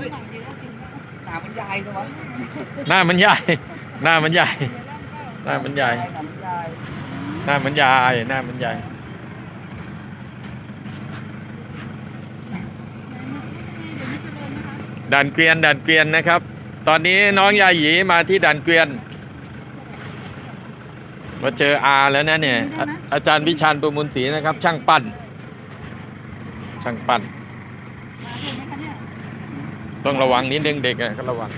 หนามันใหญ่เหน้ามันใหญ่ หน้ามันใหญ่ หน้ามันใหญ่หนามันใหญ่ หน้ามันใหญ่ หน้ามันใหญ่ด่านเกวียนด่านเกวียนนะครับ ตอนนี้น้องยาหยีมาที่ด่านเกวียนมาเจออาแล้วนะเนี่ยอาอาจารย์วิชาญประมุนศรีนะครับ ช่างปั้น ช่างปั้น ต้องระวังนิดนึงเด็กอะก็ระวัง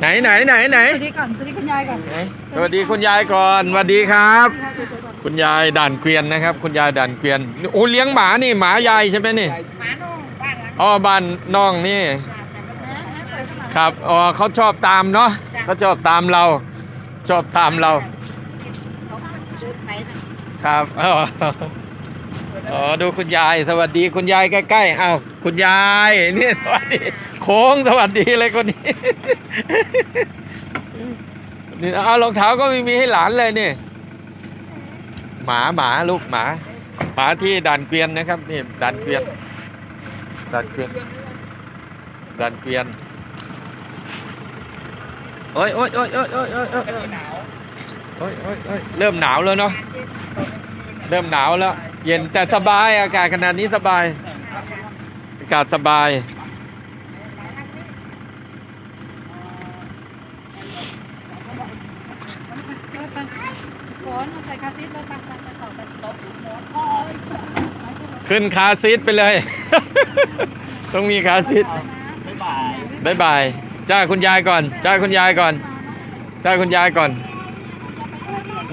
ไหนไหนไหนไหนสวัสดีก่อนสวัสดีคุณยายก่อนไหนสวัสดีคุณยายก่อนสวัสดีครับ คุณยายด่านเกวียนนะครับ คุณยายด่านเกวียนโอ้เลี้ยงหมานี่หมายายใช่ไหมนี่หมาโน่งบ้านหลังอ๋อบ้านน้องนี่ ครับอ๋อเขาชอบตามเนาะเขาชอบตามเรา ชอบตามเรา ครับอ๋อ อ๋อดูคุณยายสวัสดีคุณยายใกล้ๆอ้าวคุณยายนี่สวัสดีโค้งสวัสดีเลยคนนี้นี่เอารองเท้าก็ไม่มีให้หลานเลยนี่หมาหมาลูกหมา หมาที่ด่านเกวียนนะครับนี่ด่านเกวียนด่านเกวียนด่านเกวียนโอ้ยโอ้ยโอ้ยโอ้ยโอ้ยโอ้ยโอ้ยโอ้ยหนาวโอ้ยโอ้ยโอ้ยเริ่มหนาวแล้วเนาะเริ่มหนาวแล้ว เย็นแต่สบายอากาศขนาดนี้สบาย อากาศสบาย ขึ้นคาซีทไปเลย ต้องมีคาซีทบายบายจ้าคุณยายก่อน จ้าคุณยายก่อน จ้าคุณยายก่อน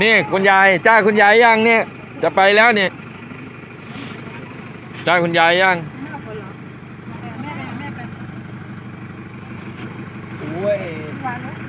นี่คุณยาย จ้าคุณยายยังเนี่ย จะไปแล้วเนี่ย จ้างคุณยายยังโอ้ย